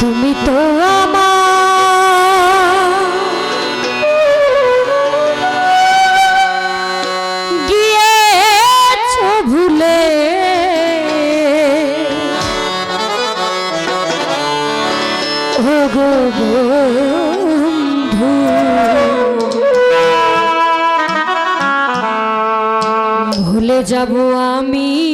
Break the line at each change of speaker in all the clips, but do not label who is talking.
তুমি তো গিয়েছ ভুলে। যাব আমিও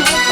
It's